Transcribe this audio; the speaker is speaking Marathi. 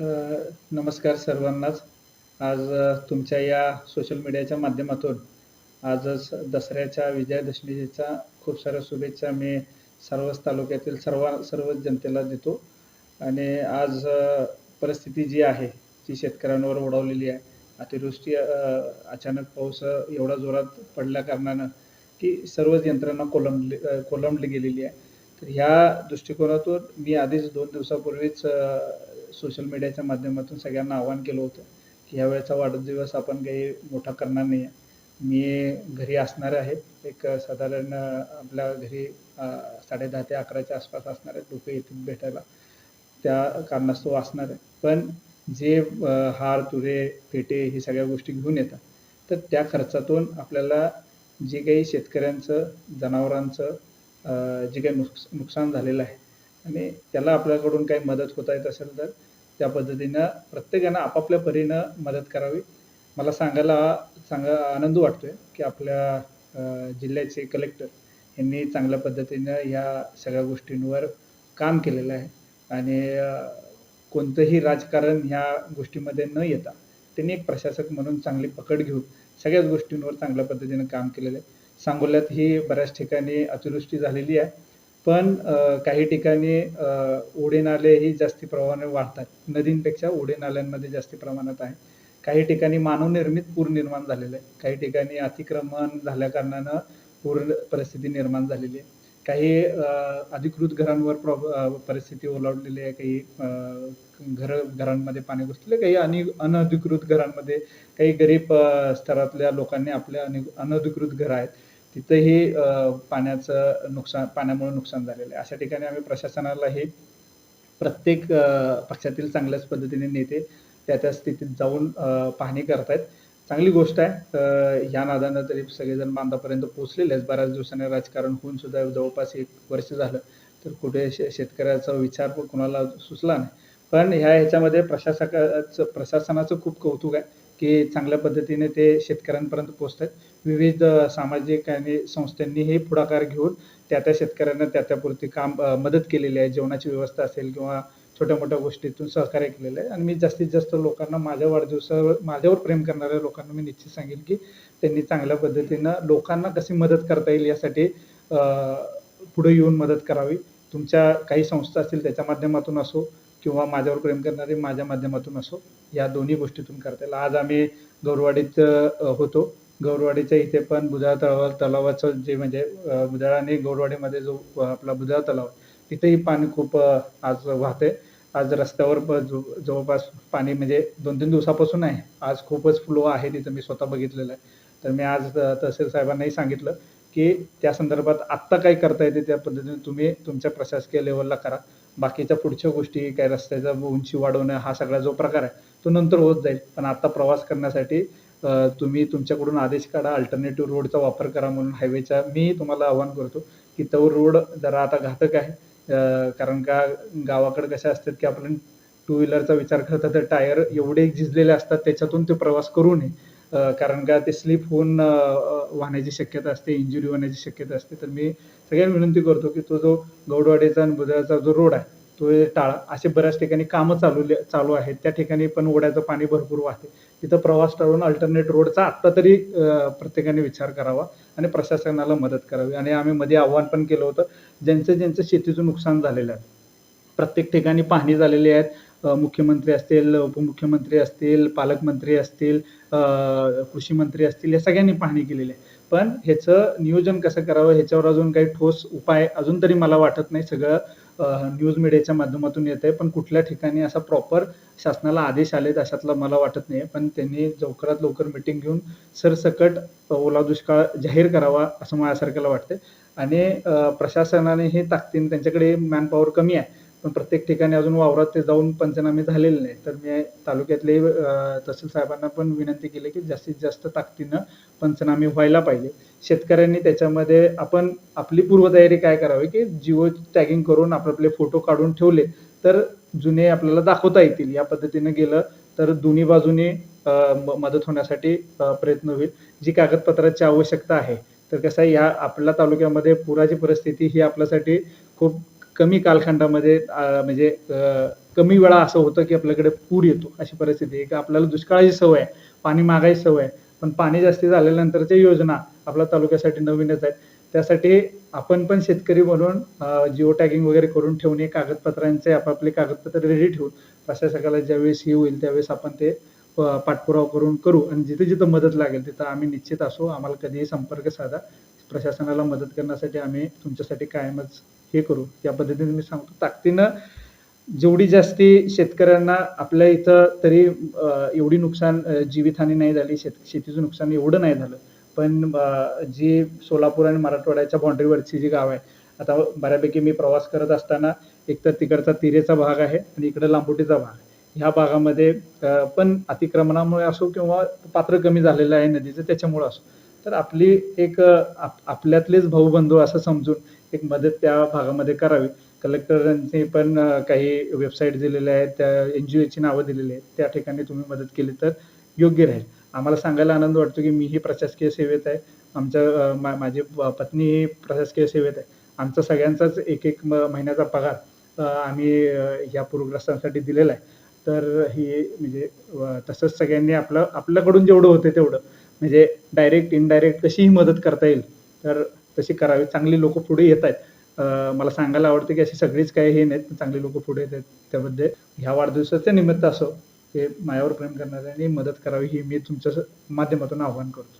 नमस्कार सर्वांनाच. आज तुमच्या या सोशल मीडियाच्या माध्यमातून आजच दसऱ्याच्या विजयादशमीच्या खूप साऱ्या शुभेच्छा मी सर्वच तालुक्यातील सर्व सर्वच जनतेला देतो. आणि आज परिस्थिती जी आहे, जी शेतकऱ्यांवर ओढावलेली आहे. अतिवृष्टी अचानक पाऊस एवढा जोरात पडल्या कारणानं, की सर्वच यंत्रणा कोलंबली कोलंबली गेलेली आहे. तर ह्या दृष्टिकोनातून मी आधीच दोन दिवसापूर्वीच सोशल मीडियाच्या माध्यमातून सगळ्यांना आवाहन केलं होतं, की ह्यावेळेचा वाढदिवस आपण काही मोठा करणार नाही आहे. मी घरी असणार आहे. एक साधारण आपल्या घरी साडेदहा ते 11च्या आसपास असणार आहेत. लोकं येतील भेटायला. त्या कारणास्तव असणार आहे. पण जे हार, तुरे, फेटे हे सगळ्या गोष्टी घेऊन येतात. तर त्या खर्चातून आपल्याला जे काही शेतकऱ्यांचं, जनावरांचं जे काही नुकस नुकसान झालेलं आहे आणि त्याला आपल्याकडून काही मदत होता येत असेल तर त्या पद्धतीनं प्रत्येकानं आपापल्या परीनं मदत करावी. मला सांगायला सांगा आनंद वाटतोय, की आपल्या जिल्ह्याचे कलेक्टर यांनी चांगल्या पद्धतीनं ह्या सगळ्या गोष्टींवर काम केलेलं आहे. आणि कोणतंही राजकारण ह्या गोष्टीमध्ये न येता त्यांनी एक प्रशासक म्हणून चांगली पकड घेऊन सगळ्याच गोष्टींवर चांगल्या पद्धतीनं काम केलेलं आहे. सांगोल्यात ही बऱ्याच ठिकाणी अतिवृष्टी झालेली आहे. पण काही ठिकाणी अ, ओढे-नालेही जास्ती प्रमाणात वाढतात. नदींपेक्षा ओढे-नाल्यांमध्ये जास्ती प्रमाणात आहे. काही ठिकाणी मानवनिर्मित पूर निर्माण झालेला आहे. काही ठिकाणी अतिक्रमण झाल्या कारणानं पूर परिस्थिती निर्माण झालेली आहे. काही अधिकृत घरांवर प्रॉब परिस्थिती ओलावलेली आहे. काही घर घरं घरांमध्ये पाणी घुसलेलं काही अनि अनधिकृत घरांमध्ये काही गरीब स्तरातल्या लोकांनी आपल्या अनि अनधिकृत घरं आहेत. तिथंही पाण्याचं नुकसान पाण्यामुळे नुकसान झालेलं आहे. अशा ठिकाणी आम्ही प्रशासनाला हे प्रत्येक पक्षातील चांगल्याच पद्धतीने नेते त्या-त्या स्थितीत जाऊन पाहणी पाहणी करतायत. चांगली गोष्ट आहे. ह्या नादानं तरी सगळेजण बांधापर्यंत पोहोचलेले आहेत. बऱ्याच दिवसांनी राजकारण होऊन सुद्धा जवळपास एक वर्ष झालं. तर कुठे शे शेतकऱ्याचा विचार पण सुचला नाही. पण ह्या ह्याच्यामध्ये प्रशासकाचं प्रशासनाचं खूप कौतुक आहे, की चांगल्या पद्धतीने ते शेतकऱ्यांपर्यंत पोहोचतायत. विविध सामाजिक आणि संस्थांनीही पुढाकार घेऊन त्या-त्या शेतकऱ्यांना त्या-त्यापुरती काम मदत केलेली आहे. जेवणाची व्यवस्था असेल किंवा छोट्या-मोठ्या गोष्टीतून सहकार्य केलेलं आहे. आणि मी जास्तीत जास्त लोकांना माझ्या वाढदिवसावर माझ्यावर प्रेम करणाऱ्या लोकांना मी निश्चित सांगेन, की त्यांनी चांगल्या पद्धतीनं लोकांना कशी मदत करता येईल यासाठी पुढे येऊन मदत करावी. तुमच्या काही संस्था असतील त्याच्या माध्यमातून असो किंवा माझ्यावर प्रेम करणारे माझ्या माध्यमातून असो, या दोन्ही गोष्टीतून करता येईल. आज आम्ही गौरवाडीत होतो. गौरवाडीच्या इथे पण बुधाळ तलावा तलावाचं जे म्हणजे अ, आणि गौरवाडीमध्ये जो आपला बुधाळ तलाव आहे, तिथेही पाणी खूप आज वाहते आज रस्त्यावर प जवळपास पाणी म्हणजे 2-3 दिवसापासून आहे. आज खूपच फ्लो आहे तिथं मी स्वतः बघितलेलं आहे. तर मी आज तहसील साहेबांनाही सांगितलं, की त्या संदर्भात आत्ता काय करता येते त्या पद्धतीने तुम्ही तुमच्या प्रशासकीय लेवलला करा. बाकीच्या पुढच्या गोष्टी काय रस्त्याचा उंची वाढवणं हा सगळा जो प्रकार आहे, तो नंतर होत जाईल. पण आता प्रवास करण्यासाठी तुम्ही तुमच्याकडून आदेश काढा. अल्टरनेटिव्ह रोडचा वापर करा म्हणून हायवेचा मी तुम्हाला आवाहन करतो, की तो रोड जरा आता घातक आहे. कारण का गावाकडे कसे असतात, की आपण टू व्हीलरचा विचार करता तर टायर एवढे झिजलेले असतात त्याच्यातून ते प्रवास करू नये. कारण का ते स्लिप होऊन वाहण्याची शक्यता असते, इंजुरी होण्याची शक्यता असते. तर मी सगळ्यांना विनंती करतो, की तो जो गौडवाडीचा आणि बुधळाचा जो रोड आहे, तो टाळा. असे बऱ्याच ठिकाणी कामं चालू चालू आहेत. त्या ठिकाणी पण ओढ्याचं पाणी भरपूर वाहते. तिथं प्रवास टाळून अल्टरनेट रोडचा आत्ता तरी प्रत्येकाने विचार करावा आणि प्रशासनाला मदत करावी. आणि आम्ही मध्ये आव्हान पण केलं होतं, ज्यांचं-ज्यांचं शेतीचं नुकसान झालेलं आहे. प्रत्येक ठिकाणी पाहणी झालेली आहेत मुख्यमंत्री असतील, उपमुख्यमंत्री असतील, पालकमंत्री असतील, कृषी मंत्री असतील, या सगळ्यांनी पाहणी केलेली आहे. पण ह्याचं नियोजन कसं करावं ह्याच्यावर अजून काही ठोस उपाय अजून तरी मला वाटत नाही. सगळं न्यूज मीडियाच्या माध्यमातून येतंय. पण कुठल्या ठिकाणी असा प्रॉपर शासनाला आदेश आलेत अशातलं मला वाटत नाही पण त्यांनी लवकरात लवकर मीटिंग घेऊन सरसकट ओला दुष्काळ जाहीर करावा, असं माझ्यासारख्याला वाटतंय. आणि प्रशासनाने हे ताकदीने त्यांच्याकडे मॅनपॉवर कमी आहे. पण प्रत्येक ठिकाणी अजून वावरात ते जाऊन पंचनामे झालेले नाही तर मी तालुक्यातले तहसील साहेबांना पण विनंती केली, की जास्तीत जास्त ताकदीनं पंचनामे व्हायला पाहिजे. शेतकऱ्यांनी त्याच्यामध्ये आपण आपली पूर्वतयारी काय करावी, की जिओ टॅगिंग करून आपले फोटो काढून ठेवले, तर जुने आपल्याला दाखवता येतील. या पद्धतीनं गेलं तर दोन्ही बाजूने म मदत होण्यासाठी प्रयत्न होईल. जी कागदपत्राची आवश्यकता आहे, तर कसं आहे या आपल्या तालुक्यामध्ये पुराची परिस्थिती ही आपल्यासाठी खूप कमी कालखंडामध्ये म्हणजे कमी वेळा असं होतं की आपल्याकडे पूर येतो अशी परिस्थिती. आहे की आपल्याला दुष्काळाची सवय आहे पाणी मागायची सवय आहे. पण पाणी जास्ती झाल्यानंतरच्या योजना आपल्या तालुक्यासाठी नवीनच आहेत. त्यासाठी आपण पण शेतकरी म्हणून जिओ टॅगिंग वगैरे करून ठेवणे कागदपत्रांचे आपापले कागदपत्र रेडी ठेवून प्रशासकाला ज्यावेळेस हे होईल त्यावेळेस आपण ते प- पाठपुरावा करून करू. आणि जिथे जिथं मदत लागेल तिथं आम्ही निश्चित असू. आम्हाला कधीही संपर्क साधा. प्रशासनाला मदत करण्यासाठी आम्ही तुमच्यासाठी कायमच हे करू. या पद्धतीने मी सांगतो. ताकदीनं जेवढी जास्ती शेतकऱ्यांना आपल्या इथं तरी एवढी नुकसान जीवितहानी नाही झाली शेत शेतीचं नुकसान एवढं नाही झालं. पण जी सोलापूर आणि मराठवाड्याच्या बाँड्रीवरची जी गाव आहे आता बऱ्यापैकी मी प्रवास करत असताना एक तर तिकडचा तिरेचा भाग आहे आणि इकडे लांबोटीचा भाग आहे. ह्या भागामध्ये पण अतिक्रमणामुळे असो किंवा पात्र कमी झालेलं आहे नदीचं त्याच्यामुळं असो. तर आपली एक आप आपल्यातलेच भाऊबंधू असं समजून एक मदत त्या भागामध्ये करावी. कलेक्टरांनी पण काही वेबसाईट दिलेल्या आहेत त्या एन जी ओची नावं दिलेली आहेत त्या ठिकाणी तुम्ही मदत केली तर योग्य राहील. आम्हाला सांगायला आनंद वाटतो की मीही प्रशासकीय सेवेत आहे. आमच्या मा माझी प- पत्नी ही प्रशासकीय सेवेत आहे. आमचा सगळ्यांचाच एक एक म- महिन्याचा पगार आम्ही ह्या पूरग्रस्तांसाठी दिलेला आहे. तर हे म्हणजे तसंच सगळ्यांनी आपलं आपल्याकडून जेवढं होते तेवढं. म्हणजे डायरेक्ट इनडायरेक्ट कशीही मदत करता येईल तर तशी करावी. चांगली लोक पुढे येत आहेत. मला सांगायला आवडते की अशी सगळीच काही हे नाहीत चांगली लोक पुढे येत आहेत. त्यामध्ये ह्या वाढदिवसाच्या निमित्त असो हे माझ्यावर प्रेम करणाऱ्यांनी मदत करावी ही मी तुमच्या माध्यमातून आवाहन करतो.